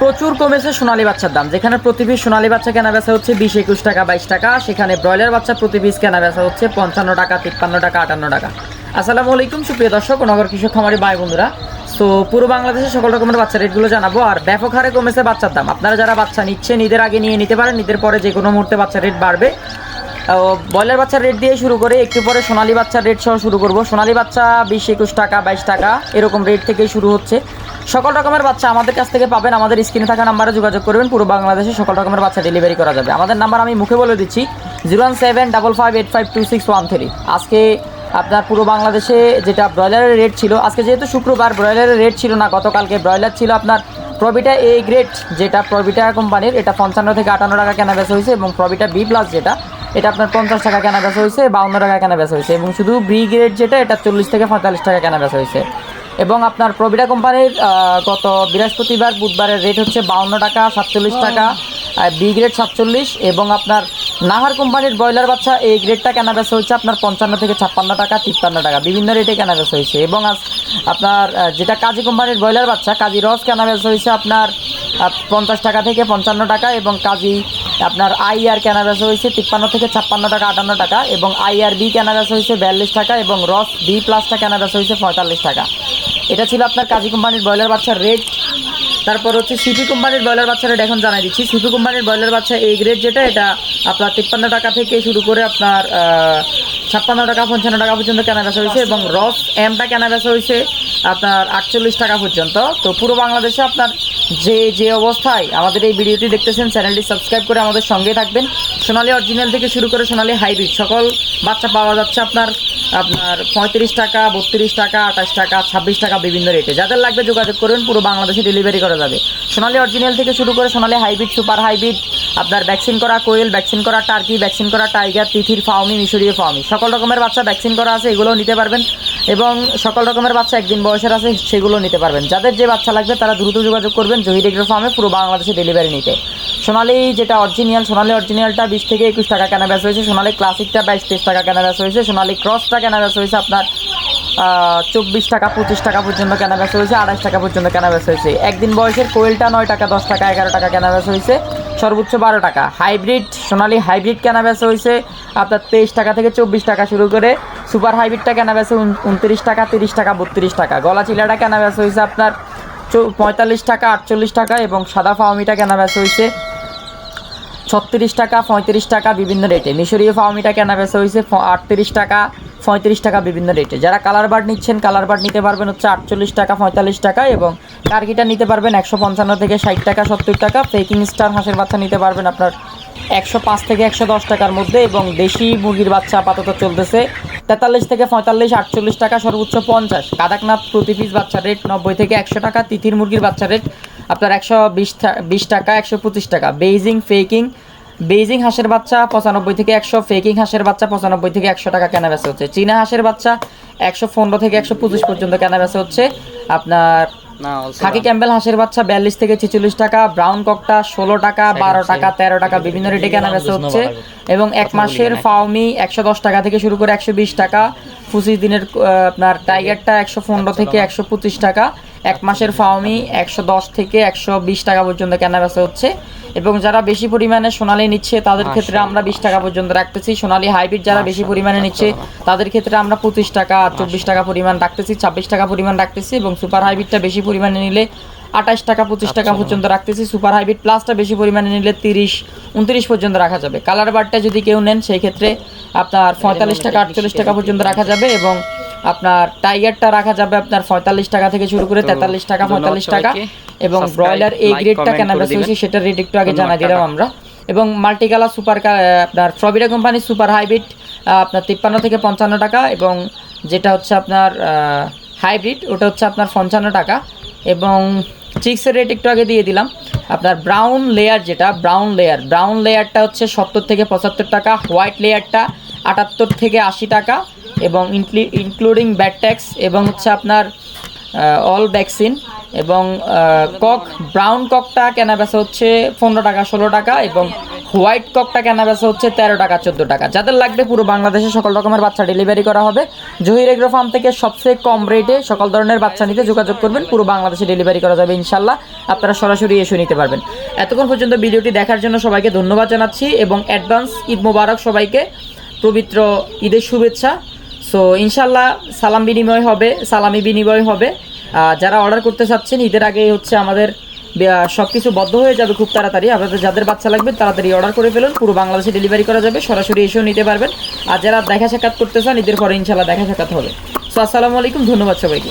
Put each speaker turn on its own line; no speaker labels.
প্রচুর কমেছে সোনালী বাচ্চার দাম। যেখানে প্রতি পিস সোনালী বাচ্চা কেনা বেচা হচ্ছে বিশ, একুশ টাকা, বাইশ টাকা। সেখানে ব্রয়লার বাচ্চা প্রতি পিস কেনা বেচা হচ্ছে পঞ্চান্ন টাকা, তিপ্পান্ন টাকা, আটান্ন টাকা। আসসালামু আলাইকুম, সুপ্রিয় দর্শক নগর কৃষক খামারি ভাই বন্ধুরা তো পুরো বাংলাদেশে সকল রকমের বাচ্চা রেটগুলো জানাব। আর ব্যাপক হারে কমেছে বাচ্চার দাম। আপনারা যারা বাচ্চা নিচ্ছেন ঈদের আগে নিয়ে নিতে পারেন ঈদের পরে যে কোনো মুহূর্তে বাচ্চার রেট বাড়বে। ব্রয়লার বাচ্চার রেট দিয়ে শুরু করে একটু পরে সোনালী বাচ্চার রেট সহ শুরু করব। সোনালী বাচ্চা বিশ, একুশ টাকা, বাইশ টাকা, এরকম রেট থেকেই শুরু হচ্ছে। সকল রকমের বাচ্চা আমাদের কাছ থেকে পাবেন। আমাদের স্ক্রিনে থাকা নাম্বারে যোগাযোগ করবেন। পুরো বাংলাদেশে সকল রকমের বাচ্চা ডেলিভারি করা যাবে। আমাদের নাম্বার আমি মুখে বলে দিচ্ছি zero one seven double five eight five two six one three আজকে আপনার পুরো বাংলাদেশে যেটা ব্রয়লারের রেট ছিল, আজকে যেহেতু শুক্রবার ব্রয়লারের রেট ছিল না, গতকালকে ব্রয়লার ছিল আপনার প্রবিটা এ গ্রেড যেটা প্রবিটা কোম্পানির, এটা পঞ্চান্ন থেকে আটান্ন টাকা কেনা বেচা হয়েছে এবং প্রবিটা বি প্লাস যেটা, এটা আপনার পঞ্চাশ টাকা কেনা বেচা হয়েছে, বাউন্ন টাকা কেনা বেচা হয়েছে এবং শুধু বি গ্রেড যেটা, এটা চল্লিশ থেকে পঁয়তাল্লিশ টাকা কেনা বেচা হয়েছে। এবং আপনার প্রবিটা কোম্পানির গত বৃহস্পতিবার বুধবারের রেট হচ্ছে বাউন্ন টাকা সাতচল্লিশ টাকা বি গ্রেড সাতচল্লিশ এবং আপনার নাহার কোম্পানির ব্রয়লার বাচ্চা এই গ্রেডটা কেনা বেচা হচ্ছে আপনার পঞ্চান্ন থেকে ছাপ্পান্ন টাকা তিপ্পান্ন টাকা বিভিন্ন রেটে কেনা বেচা হয়েছে এবং আপনার যেটা কাজী কোম্পানির ব্রয়লার বাচ্চা কাজী রস কেনা বেচা হয়েছে আপনার পঞ্চাশ টাকা থেকে পঞ্চান্ন টাকা এবং কাজী আপনার আই আর কেনা বেচা হয়েছে তিপ্পান্ন থেকে ছাপ্পান্ন টাকা আটান্ন টাকা এবং আই আর বি কেনা বেচা হয়েছে বিয়াল্লিশ টাকা এবং রস বি প্লাসটা কেনা বেচা হয়েছে পঁয়তাল্লিশ টাকা। এটা ছিল আপনার কাজী কোম্পানির ব্রয়লার বাচ্চার রেট। তারপর হচ্ছে সিপি কোম্পানির ব্রয়লার বাচ্চা রেট এখন জানাই দিচ্ছি। সিপি কোম্পানির ব্রয়লার বাচ্চা এই গ্রেড যেটা, এটা আপনার তিপ্পান্ন টাকা থেকে শুরু করে আপনার ছাপ্পান্ন টাকা, পঞ্চান্ন টাকা পর্যন্ত কেনা বেচা হয়েছে এবং রস এমটা কেনা বেচা হয়েছে আপনার আটচল্লিশ টাকা পর্যন্ত। তো পুরো বাংলাদেশে আপনার যে যে অবস্থায় আমাদের এই ভিডিওটি দেখতেছেন, চ্যানেলটি সাবস্ক্রাইব করে আমাদের সঙ্গে থাকবেন। সোনালী অরিজিনাল থেকে শুরু করে সোনালি হাইব্রিড সকল বাচ্চা পাওয়া যাচ্ছে আপনার আপনার পঁয়ত্রিশ টাকা, বত্রিশ টাকা, আঠাশ টাকা, ছাব্বিশ টাকা বিভিন্ন রেটে যাদের লাগবে যোগাযোগ করবেন পুরো বাংলাদেশে ডেলিভারি করা যাবে। সোনালি অরিজিনাল থেকে শুরু করে সোনালি হাইব্রিড সুপার হাইব্রিড আপনার ভ্যাকসিন করা কোয়েল ভ্যাকসিন করা টার্কি ভ্যাকসিন করা টাইগার তিথির ফাউমি মিশরীয় ফাউমি সকল রকমের বাচ্চা ভ্যাকসিন করা আছে, এগুলোও নিতে পারবেন। এবং সকল রকমের বাচ্চা একদিন বয়সের আছে, সেগুলো নিতে পারবেন। যাদের যে বাচ্চা লাগবে, তারা দ্রুত যোগাযোগ করবেন জহির এগ্রো ফার্মে পুরো বাংলাদেশে ডেলিভারি নিতে। সোনালি যেটা অরিজিনাল সোনালি অরিজিনালটা বিশ থেকে একুশ টাকা কেনা বেচা হয়েছে, সোনালি ক্লাসিকটা বাইশ তেইশ টাকা কেনা বেচা হয়েছে, সোনালি ক্রসটা কেনা বেচা হয়েছে আপনার চব্বিশ টাকা, পঁচিশ টাকা পর্যন্ত কেনা বেচা হয়েছে, আড়াইশ টাকা পর্যন্ত কেনা বেচা হয়েছে। একদিন বয়সের কোয়েলটা নয় টাকা, দশ টাকা, এগারো টাকা কেনা বেচা হয়েছে, সর্বোচ্চ বারো টাকা। হাইব্রিড, সোনালি হাইব্রিড কেনা বেচা হয়েছে, আপনার তেইশ টাকা থেকে চব্বিশ টাকা শুরু করে সুপার হাইব্রিডটা কেনা বেচা উনত্রিশ টাকা, তিরিশ টাকা, বত্রিশ টাকা। গলা চিলাটা কেনা বেচা হয়েছে আপনার পঁয়তাল্লিশ টাকা, আটচল্লিশ টাকা এবং সাদা ফাউমিটা কেনা বেচা হয়েছে ছত্রিশ টাকা, পঁয়ত্রিশ টাকা বিভিন্ন রেটে। মিশরীয় ফাউমিটা কেনা বেচা হয়েছে আটত্রিশ টাকা, পঁয়ত্রিশ টাকা বিভিন্ন রেটে। যারা কালার বার্ড নিচ্ছেন, কালার বার্ড নিতে পারবেন হচ্ছে আটচল্লিশ টাকা, পঁয়তাল্লিশ টাকা এবং টার্কিটা নিতে পারবেন একশো পঞ্চান্ন থেকে ষাট টাকা, সত্তর টাকা। ফেকিং স্টার হাঁসের বাচ্চা নিতে পারবেন আপনার একশো পাঁচ থেকে একশো দশ টাকার মধ্যে এবং দেশি মুরগির বাচ্চা আপাতত চলতেছে। তেতাল্লিশ থেকে পঁয়তাল্লিশ, আটচল্লিশ টাকা, সর্বোচ্চ পঞ্চাশ। কাদাকনাথ প্রতি পিস বাচ্চার রেট নব্বই থেকে একশো টাকা, তিথির মুরগির বাচ্চার রেট আপনার একশো বিশ বিশ টাকা, একশো পঁচিশ টাকা। বেইজিং ফেকিং বেইজিং হাঁসের বাচ্চা পঁচানব্বই থেকে একশো ফেকিং হাঁসের বাচ্চা পঁচানব্বই থেকে একশো টাকা কেনা বেচা হচ্ছে। চীনা হাঁসের বাচ্চা একশো পনেরো থেকে একশো পঁচিশ পর্যন্ত কেনা বেচা হচ্ছে। আপনার খাকি ক্যাম্বেল হাঁসের বাচ্চা বিয়াল্লিশ থেকে ছেচল্লিশ টাকা ব্রাউন ককটা ষোলো টাকা বারো টাকা তেরো টাকা বিভিন্ন রেটে কেনা বেচা হচ্ছে। এবং এক মাসের ফাউমি একশো দশ টাকা থেকে শুরু করে একশো বিশ টাকা। পঁচিশ দিনের আপনার টাইগারটা একশো পনেরো থেকে একশো পঁচিশ টাকা। এক মাসের ফাউমি একশো দশ থেকে একশো বিশ টাকা পর্যন্ত কেনা বেচা হচ্ছে। এবং যারা বেশি পরিমাণে সোনালি নিচ্ছে তাদের ক্ষেত্রে আমরা বিশ টাকা পর্যন্ত রাখতেছি। সোনালি হাইব্রিড যারা বেশি পরিমাণে নিচ্ছে তাদের ক্ষেত্রে আমরা পঁচিশ টাকা চব্বিশ টাকা পরিমাণ রাখতেছি ছাব্বিশ টাকা পরিমাণ রাখতেছি এবং সুপার হাইব্রিডটা বেশি পরিমাণে নিলে আঠাশ টাকা পঁচিশ টাকা পর্যন্ত রাখতেছি। সুপার হাইব্রিড প্লাসটা বেশি পরিমাণে নিলে তিরিশ উনত্রিশ পর্যন্ত রাখা যাবে। কালার বারটা যদি কেউ নেন সেই ক্ষেত্রে আপনার পঁয়তাল্লিশ টাকা আটচল্লিশ টাকা পর্যন্ত রাখা যাবে এবং আপনার টাইগারটা রাখা যাবে আপনার পঁয়তাল্লিশ টাকা থেকে শুরু করে তেতাল্লিশ টাকা পঁয়তাল্লিশ টাকা। এবং ব্রয়লার এই গ্রেডটা কেনা বেচা হয়েছে সেটার রেট একটু আগে জানা দিলাম আমরা। এবং মাল্টি কালার সুপার আপনার ফ্রবিডা কোম্পানির সুপার হাইব্রিড আপনার তিপ্পান্ন থেকে পঞ্চান্ন টাকা এবং যেটা হচ্ছে আপনার হাইব্রিড ওটা হচ্ছে আপনার পঞ্চান্ন টাকা। এবং চিক্সের রেট একটু আগে দিয়ে দিলাম। আপনার ব্রাউন লেয়ার যেটা ব্রাউন লেয়ার ব্রাউন লেয়ারটা হচ্ছে সত্তর থেকে পঁচাত্তর টাকা হোয়াইট লেয়ারটা আটাত্তর থেকে আশি টাকা এবং ইনক্লুডিং ব্যাড ট্যাক্স এবং হচ্ছে আপনার অল ভ্যাকসিন এবং কক ব্রাউন ককটা কেনা বেচা হচ্ছে পনেরো টাকা, ষোলো টাকা এবং হোয়াইট ককটা কেনা বেচা হচ্ছে তেরো টাকা, চোদ্দ টাকা। যাদের লাগবে পুরো বাংলাদেশে সকল রকমের বাচ্চা ডেলিভারি করা হবে। জহির এগ্রো ফার্ম থেকে সবচেয়ে কম রেটে সকল ধরনের বাচ্চা নিতে যোগাযোগ করবেন। পুরো বাংলাদেশে ডেলিভারি করা যাবে ইনশাল্লাহ। আপনারা সরাসরি এসে নিতে পারবেন। এতক্ষণ পর্যন্ত ভিডিওটি দেখার জন্য সবাইকে ধন্যবাদ জানাচ্ছি এবং অ্যাডভান্স ঈদ মোবারক সবাইকে পবিত্র ঈদের শুভেচ্ছা। সো ইনশাল্লাহ সালাম বিনিময় হবে, সালামি বিনিময় হবে। যারা অর্ডার করতে চাচ্ছেন, ঈদের আগে হচ্ছে আমাদের সব কিছু বদ্ধ হয়ে যাবে খুব তাড়াতাড়ি। আপনাদের যাদের বাচ্চা লাগবে, তাড়াতাড়ি অর্ডার করে ফেলুন। পুরো বাংলাদেশে ডেলিভারি করা যাবে, সরাসরি এসেও নিতে পারবেন। আর যারা দেখা সাক্ষাৎ করতে চান, ঈদের পরে ইনশাল্লাহ দেখা সাক্ষাৎ হবে। সো আসসালামু আলাইকুম, ধন্যবাদ সবাইকে।